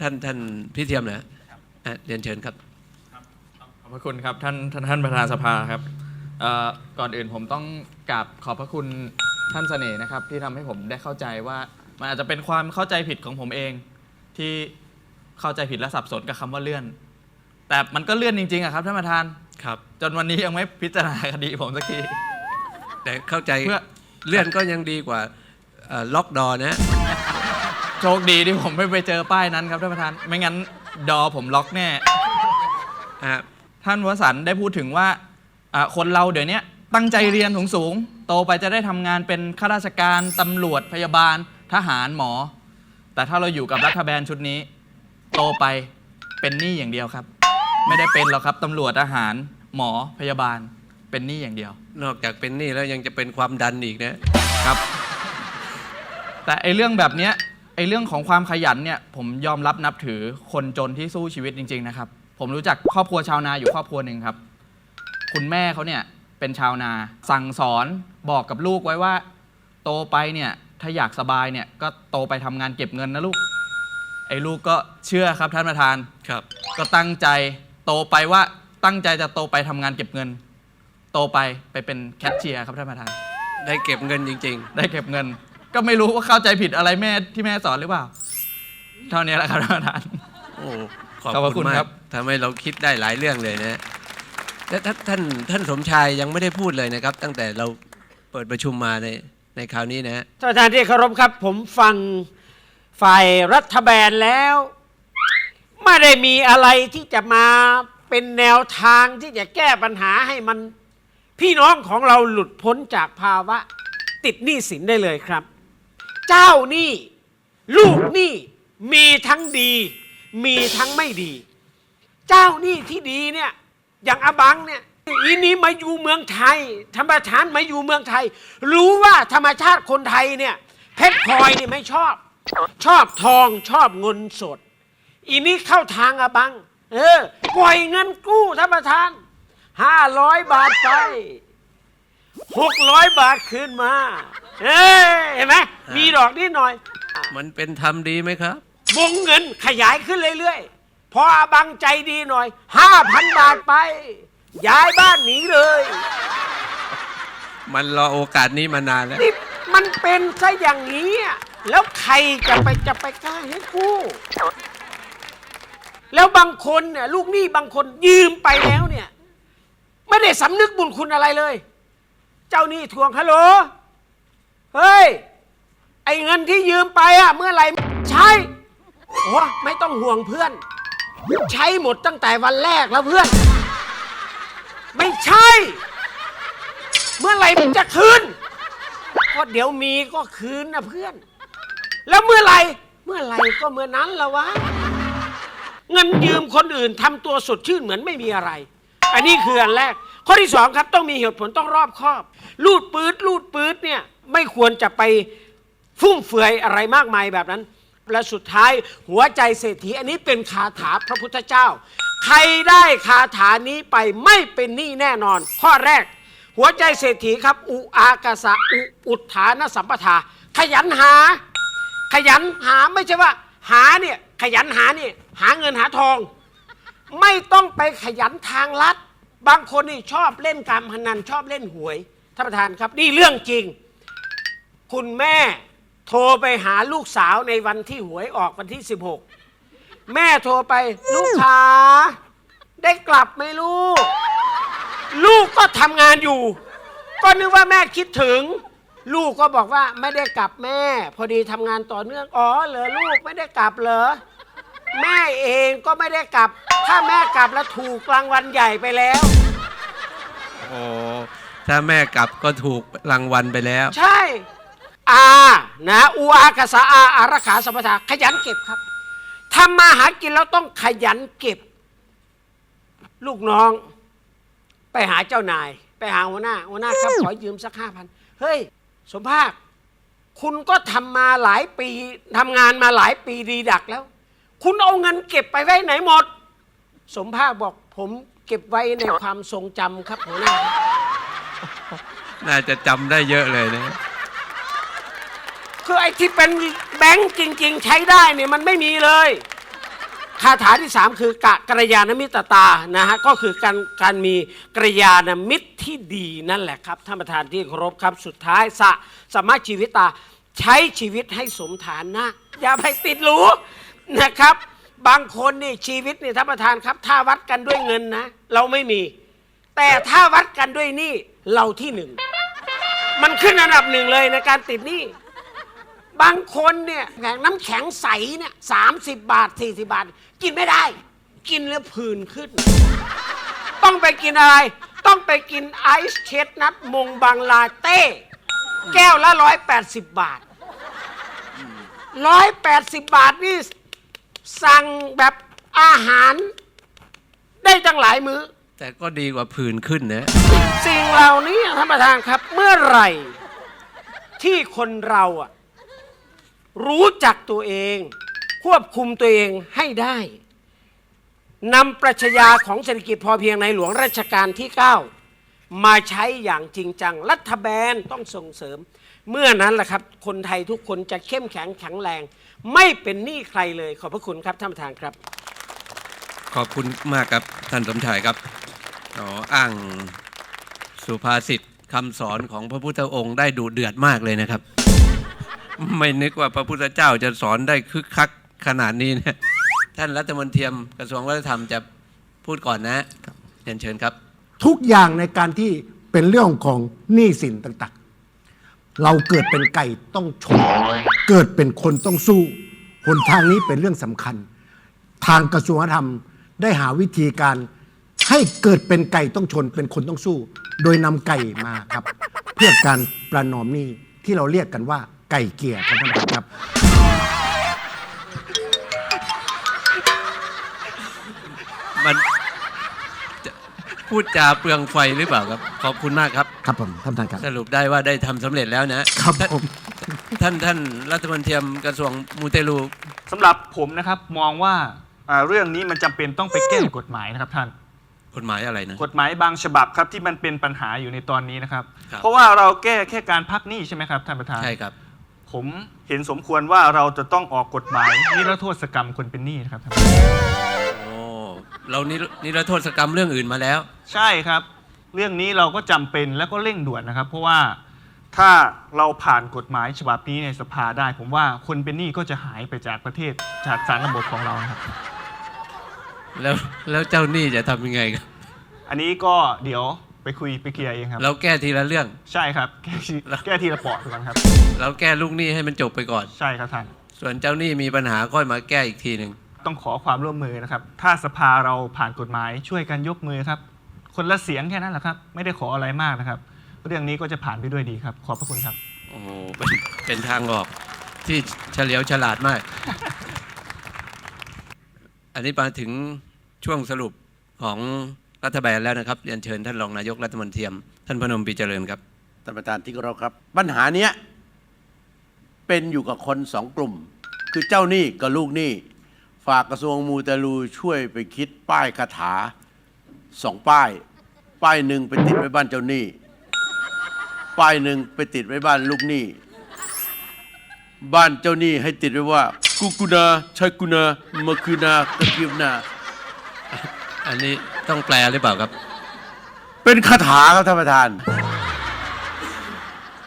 ท่านท่านพี่เทียมนะอะเรียนเชิญครับ ขอบพระคุณครับท่านท่านท่านประธานสภาครับเอ่อก่อนอื่นผมต้องกราบขอบพระคุณท่านเสน่ห์นะครับ ที่ทำให้ผมได้เข้าใจว่ามันอาจจะเป็นความเข้าใจผิดของผมเอง ที่เข้าใจผิดและสับสนกับคำว่าเลื่อน แต่มันก็เลื่อนจริงๆอะครับท่านประธาน ครับ จนวันนี้ยังไม่พิจารณาคดีผมสักที แต่เข้าใจเพื่อ เลื่อนก็ยังดีกว่าเอ่อล็อกดอนะ โชคดีที่ผมไม่ไปเจอป้ายนั้นครับท่านประธาน ไม่งั้นดอผมล็อกแน่อะท่านวสันต์ได้พูดถึงว่าอะคนเราเดี๋ยวนี้ตั้งใจเรียนสูงๆโตไปจะได้ทำงานเป็นข้าราชการตำรวจพยาบาลทหารหมอ แต่ถ้าเราอยู่กับรัฐบาลชุดนี้ โตไปเป็นหนี้อย่างเดียวครับ ไม่ได้เป็นหรอกครับตำรวจทหารหมอพยาบาลเป็นหนี้อย่างเดียว นอกจากเป็นหนี้แล้วยังจะเป็นความดันอีกนะ ครับ แต่ไอเรื่องแบบเนี้ย ไอเรื่องของความขยันเนี่ยผมยอมรับนับถือคนจนที่สู้ชีวิตจริง ๆ นะครับ ผมรู้จักครอบครัวชาวนาอยู่ครอบครัวหนึ่งครับ คุณแม่เขาเนี่ยเป็นชาวนา สั่งสอนบอกกับลูกไว้ว่า โตไปเนี่ยถ้าอยากสบายเนี่ยก็โตไปทำงานเก็บเงินนะลูก ไอ้ลูกก็เชื่อครับท่านประธาน ครับ ก็ตั้งใจโตไปว่าตั้งใจจะโตไปทำงานเก็บเงิน โตไปไปเป็นแคชเชียร์ครับท่านประธาน ได้เก็บเงินจริง ได้เก็บเงิน ก็ไม่รู้ว่าเข้าใจผิดอะไรแม่ที่แม่สอนหรือเปล่า เท่านี้แหละครับท่านประธานๆโอ้ขอบขอบพระคุคุณณมาครักบทำให้เราคิดได้หลายเรื่องเลยนะ และท่านท่านท่านสมชายยังไม่ได้พูดเลยนะครับ ตั้งแต่เราเปิดประชุมมาในในคราวนี้นะท่านประธานที่เคารพครับ ผมฟังฝ่ายรัฐบาลแล้ว ไม่ได้มีอะไรที่จะมาเป็นแนวทางที่จะแก้ปัญหาให้มัน พี่น้องของเราหลุดพ้นจากภาวะติดหนี้สินได้เลยครับ เจ้าหนี้ลูกหนี้มีทั้งดี มีทั้งไม่ดี เจ้าหนี้ที่ดีเนี่ยอย่างอาบังเนี่ยอีนี้มาอยู่เมืองไทย ธรรมทานมาอยู่เมืองไทย รู้ว่าธรรมชาติคนไทยเนี่ยเพชรพลอยเนี่ยไม่ชอบ ชอบทองชอบเงินสด อีนี้เข้าทางอาบัง เออปล่อยเงินกู้ท่านประธานห้าร้อยบาทไปหกร้อยบาทคืนมา เอ้ยเห็นไหมมีดอกนิดหน่อย มันเป็นธรรมดีไหมครับ วงเงินขยายขึ้นเรื่อยๆ พออาบังใจดีหน่อยห้าพันบาทไป ย้ายบ้านหนีเลย มันรอโอกาสนี้มานานแล้ว นี่มันเป็นซะอย่างนี้อะแล้วใครจะไปจะไปกล้าให้กู้ แล้วบางคนเนี่ยลูกหนี้บางคนยืมไปแล้วเนี่ย ไม่ได้สำนึกบุญคุณอะไรเลย เจ้าหนี้ทวงฮัลโหล เฮ้ย ไอ้เงินที่ยืมไปอะเมื่อไหร่ใช้โอ้ไม่ต้องห่วงเพื่อน ใช้หมดตั้งแต่วันแรกแล้วเพื่อน ไม่ใช่ เมื่อไหร่มันจะคืน ก็เดี๋ยวมีก็คืนนะเพื่อน แล้วเมื่อไหร่ เมื่อไหร่ก็เมื่อนั้นละวะ เงินยืมคนอื่นทำตัวสดชื่นเหมือนไม่มีอะไร อันนี้คืออันแรก ข้อที่สองครับต้องมีเหตุผลต้องรอบคอบ ลูดปืดลูดปืดเนี่ย ไม่ควรจะไปฟุ่มเฟือยอะไรมากมายแบบนั้น และสุดท้ายหัวใจเศรษฐีอันนี้เป็นคาถาพระพุทธเจ้า ใครได้คาถานี้ไปไม่เป็นหนี้แน่นอน ข้อแรก หัวใจเศรษฐีครับ อุอากาสะอุอุทานสัมปทา ขยันหา ขยันหาไม่ใช่ว่า หาเนี่ยขยันหาเนี่ยหาเงินหาทอง ไม่ต้องไปขยันทางลัด บางคนนี่ชอบเล่นการพนันชอบเล่นหวยท่านประธานครับ นี่เรื่องจริง คุณแม่โทรไปหาลูกสาวในวันที่หวยออกวันที่ 16 แม่โทรไปลูกขาได้กลับไหมลูก ลูกก็ทำงานอยู่ ก็นึกว่าแม่คิดถึง ลูกก็บอกว่าไม่ได้กลับแม่ พอดีทำงานต่อเนื่องอ๋อเหรอลูกไม่ได้กลับเหรอแม่เองก็ไม่ได้กลับ ถ้าแม่กลับแล้วถูกรางวัลใหญ่ไปแล้ว โอ้ถ้าแม่กลับก็ถูกรางวัลไปแล้ว ใช่ อานะอูอากาสาอาอารักขาสัมปทาขยันเก็บครับทำมาหากินแล้วต้องขยันเก็บ ลูกน้อง ไปหาเจ้านาย ไปหาหัวหน้าหัวหน้าครับขอยืมสักห้าพันเฮ้ย สมภาค คุณก็ทำมาหลายปีทำงานมาหลายปีดีดักแล้ว คุณเอาเงินเก็บไปไว้ไหนหมด สมภาคบอกผมเก็บไว้ในความทรงจำครับหัวหน้า น่าจะจำได้เยอะเลยนะ คือไอ้ที่เป็นแบงค์จริง ๆ ใช้ได้เนี่ยมันไม่มีเลยคาถาที่สามคือกะกระยาณมิตรตานะฮะก็คือการการมีกระยาณมิตรที่ดีนั่นแหละครับท่านประธานที่เคารพครับสุดท้ายสะสมมาชีวิตตาใช้ชีวิตให้สมฐานนะ อย่าไปติดหรูนะครับ บางคนนี่ชีวิตนี่ท่านประธานครับ ถ้าวัดกันด้วยเงินนะ เราไม่มี แต่ถ้าวัดกันด้วยหนี่เราที่หนึ่งมันขึ้นอันดับหนึ่งเลยในการติดหนี้ บางคนเนี่ยแผงน้ำแข็งใสเนี่ยสามสิบบาทสี่สิบาท กินไม่ได้ กินแล้วผื่นขึ้น ต้องไปกินอะไร ต้องไปกินไอซ์เชดนัทมงบังลาเต้ แก้วละร้อยแปดสิบบาทร้อยแปดสิบบาทนี่สั่งแบบอาหาร ได้ตั้งหลายมื้อ แต่ก็ดีกว่าผื่นขึ้นนะ สิ่งเหล่านี้ท่านประธานครับ เมื่อไหร่ ที่คนเราอะ รู้จักตัวเอง ควบคุมตัวเองให้ได้นำปรัชญาของเศรษฐกิจพอเพียงในหลวงรัชกาลที่ 9 มาใช้อย่างจริงจัง รัฐบาลต้องส่งเสริม เมื่อนั้นแหละครับ คนไทยทุกคนจะเข้มแข็งแข็งแรง ไม่เป็นหนี้ใครเลย ขอบพระคุณครับท่านประธานครับ ขอบคุณมากครับท่านสมชายครับอ๋ออ้างสุภาษิตคำสอนของพระพุทธองค์ได้ดุเดือดมากเลยนะครับ ไม่นึกว่าพระพุทธเจ้าจะสอนได้คึกคักขนาดนี้นะท่านรัฐมนตรีกระทรวงวัฒนธรรมจะพูดก่อนนะเรียนเชิญครับ ทุกอย่างในการที่เป็นเรื่องของหนี้สินต่างๆ เราเกิดเป็นไก่ต้องชนเกิดเป็นคนต้องสู้หนทางนี้เป็นเรื่องสำคัญ ทางกระทรวงวัฒนธรรมได้หาวิธีการให้เกิดเป็นไก่ต้องชนเป็นคนต้องสู้ โดยนำไก่มาครับ เพื่อการประนอมหนี้ที่เราเรียกกันว่า ไก่เกลี่ยครับท่านประธานครับ มันจะพูดจาเปลืองไฟหรือเปล่าครับ ขอบคุณมากครับ ครับผมท่านประธานครับ สรุปได้ว่าได้ทำสำเร็จแล้วนะครับผม ท่านท่านรัฐมนตรีกระทรวงมูเตลู สำหรับผมนะครับมองว่าอ่าเรื่องนี้มันจำเป็นต้องไปแก้กฎหมายนะครับท่าน กฎหมายอะไรนะ กฎหมายบางฉบับครับที่มันเป็นปัญหาอยู่ในตอนนี้นะครับ ครับ เพราะว่าเราแก้แค่การพักหนี้ใช่ไหมครับท่านประธาน ใช่ครับ ผมเห็นสมควรว่าเราจะต้องออกกฎหมายนิรโทษกรรมคนเป็นหนี้นะครับท่านโอ้เรานี่นี่เราโทษกรรมเรื่องอื่นมาแล้ว ใช่ครับ เรื่องนี้เราก็จำเป็นและก็เร่งด่วนนะครับ เพราะว่าถ้าเราผ่านกฎหมายฉบับนี้ในสภาได้ ผมว่าคนเป็นหนี้ก็จะหายไปจากประเทศจากสารระบบของเรานะครับ แล้วแล้วเจ้าหนี้จะทำยังไงครับ อันนี้ก็เดี๋ยว ไปคุยไปเคลียร์เองครับ เราแก้ทีละเรื่อง ใช่ครับ แก้ทีแก้ทีละปอดก่อนครับ เราแก้ลูกหนี้ให้มันจบไปก่อน ใช่ครับท่าน ส่วนเจ้าหนี้มีปัญหาค่อยมาแก้อีกทีหนึ่ง ต้องขอความร่วมมือนะครับ ถ้าสภาเราผ่านกฎหมายช่วยกันยกมือครับ คนละเสียงแค่นั้นแหละครับ ไม่ได้ขออะไรมากนะครับ เรื่องนี้ก็จะผ่านไปด้วยดีครับ ขอบพระคุณครับ โอ้โหเป็นเป็นทางออกที่เฉลียวฉลาดมาก อันนี้มาถึงช่วงสรุปของ รัฐบาลแล้วนะครับเรียนเชิญท่านรองนายกรัฐมนตรีท่านพนมปีเจริญครับท่านประธานที่เคารพครับ ปัญหาเนี้ยเป็นอยู่กับคนสองกลุ่ม คือเจ้าหนี้กับลูกหนี้ ฝากกระทรวงมูเตลูช่วยไปคิดป้ายคาถาสองป้าย ป้ายหนึ่งไปติดไว้บ้านเจ้าหนี้ ป้ายหนึ่งไปติดไว้บ้านลูกหนี้ บ้านเจ้าหนี้ให้ติดไว้ว่ากุกุนาชัยกุนามะคืนากะกิวนาอันนี้ ต้องแปลหรือเปล่าครับ เป็นคาถาครับท่านประธาน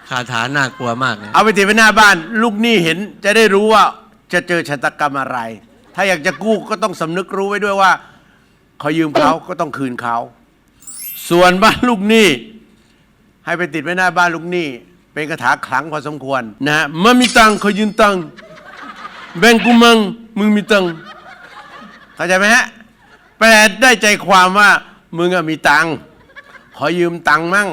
คาถาน่ากลัวมากนะเอาไปติดไว้หน้าบ้าน ลูกหนี้เห็นจะได้รู้ว่าจะเจอชะตากรรมอะไร ถ้าอยากจะกู้ก็ต้องสำนึกรู้ไว้ด้วยว่าเขายืมเขาก็ต้องคืนเขา ส่วนบ้านลูกหนี้ ให้ไปติดไว้หน้าบ้านลูกหนี้ เป็นคาถาขลังพอสมควรนะฮะเมื่อมีตังค์เขายืมตังค์แบ่งกูมังมึงมีตังค์เข้าใจไหมฮะ แปลได้ใจความว่ามึงอะมีตังค์ขอยืมตังค์มั่ง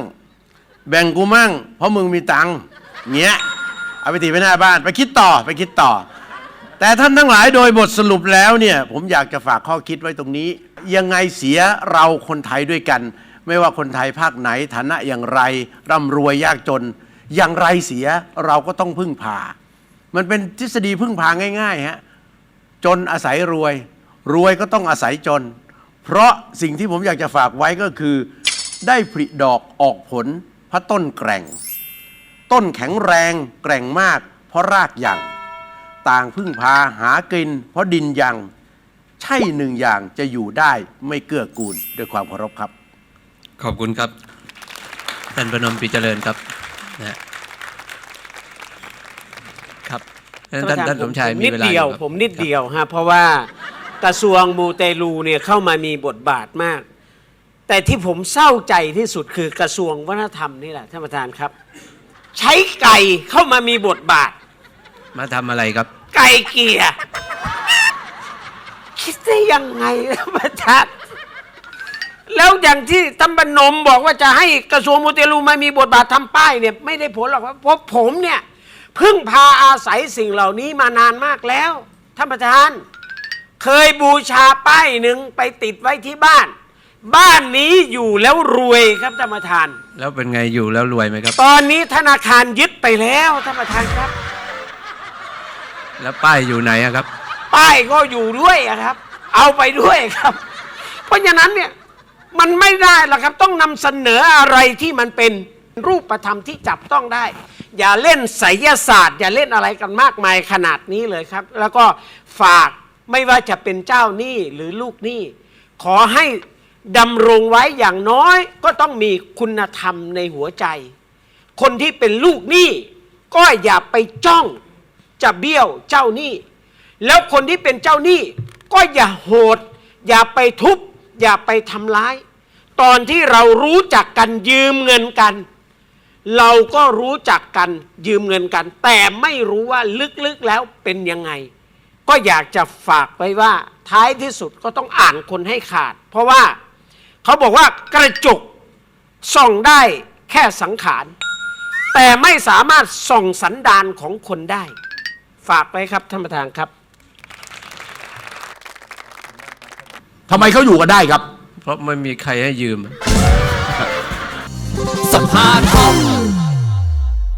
แบ่งกูมั่ง เพราะมึงมีตังค์เงี้ย เอาไปติดไว้หน้าบ้าน ไปคิดต่อไปคิดต่อ แต่ท่านทั้งหลายโดยบทสรุปแล้วเนี่ย ผมอยากจะฝากข้อคิดไว้ตรงนี้ ยังไงเสียเราคนไทยด้วยกัน ไม่ว่าคนไทยภาคไหนฐานะอย่างไร ร่ำรวยยากจน อย่างไรเสียเราก็ต้องพึ่งพา มันเป็นทฤษฎีพึ่งพาง่ายๆฮะจนอาศัยรวย รวยก็ต้องอาศัยจน เพราะสิ่งที่ผมอยากจะฝากไว้ก็คือ ได้ผลิดอกออกผลเพราะต้นแกร่ง ต้นแข็งแรงแกร่งมาก เพราะรากยัง ต่างพึ่งพาหากิน เพราะดินยัง ใช่หนึ่งอย่างจะอยู่ได้ไม่เกื้อกูลด้วยความเคารพครับ ขอบคุณครับท่านประนมปีเจริญครับนะฮะครับท่านท่านท่านสมชายผมีนิดเวลาเดียวอครับผมนิดเดียวฮะเพราะว่า กระทรวงมูเตลูเนี่ยเข้ามามีบทบาทมาก แต่ที่ผมเศร้าใจที่สุดคือกระทรวงวัฒนธรรมนี่แหละท่านประธานครับ ใช้ไก่เข้ามามีบทบาท มาทำอะไรครับ ไก่เกลียคิดได้ยังไงท่านประธานแล้วอย่างที่ตำบนมบอกว่าจะให้กระทรวงมูเตลูมามีบทบาททำป้ายเนี่ยไม่ได้ผลหรอกครับเพราะผมเนี่ยเพึ่งพาอาศัยสิ่งเหล่านี้มานานมากแล้วท่านประธาน เคยบูชาป้ายหนึ่งไปติดไว้ที่บ้าน บ้านนี้อยู่แล้วรวยครับท่านประธาน แล้วเป็นไงอยู่แล้วรวยไหมครับ ตอนนี้ธนาคารยึดไปแล้วท่านประธานครับ แล้วป้ายอยู่ไหนอะครับ ป้ายก็อยู่ด้วยอะครับ เอาไปด้วยครับ เพราะฉะนั้นเนี่ยมันไม่ได้หรอกครับต้องนำเสนออะไรที่มันเป็นรูปธรรมที่จับต้องได้ อย่าเล่นไสยศาสตร์ อย่าเล่นอะไรกันมากมายขนาดนี้เลยครับ แล้วก็ฝาก ไม่ว่าจะเป็นเจ้าหนี้หรือลูกหนี้ ขอให้ดำรงไว้อย่างน้อยก็ต้องมีคุณธรรมในหัวใจ คนที่เป็นลูกหนี้ก็อย่าไปจ้องจะเบี้ยวเจ้าหนี้ แล้วคนที่เป็นเจ้าหนี้ก็อย่าโหด อย่าไปทุบ อย่าไปทำร้าย ตอนที่เรารู้จักกันยืมเงินกัน เราก็รู้จักกันยืมเงินกัน แต่ไม่รู้ว่าลึกๆแล้วเป็นยังไง ก็อยากจะฝากไว้ว่าท้ายที่สุดก็ต้องอ่านคนให้ขาด เพราะว่าเขาบอกว่ากระจกส่องได้แค่สังขาร แต่ไม่สามารถส่องสันดานของคนได้ ฝากไว้ครับท่านประธานครับทำไมเขาอยู่กันได้ครับ เพราะไม่มีใครให้ยืม สภาทอง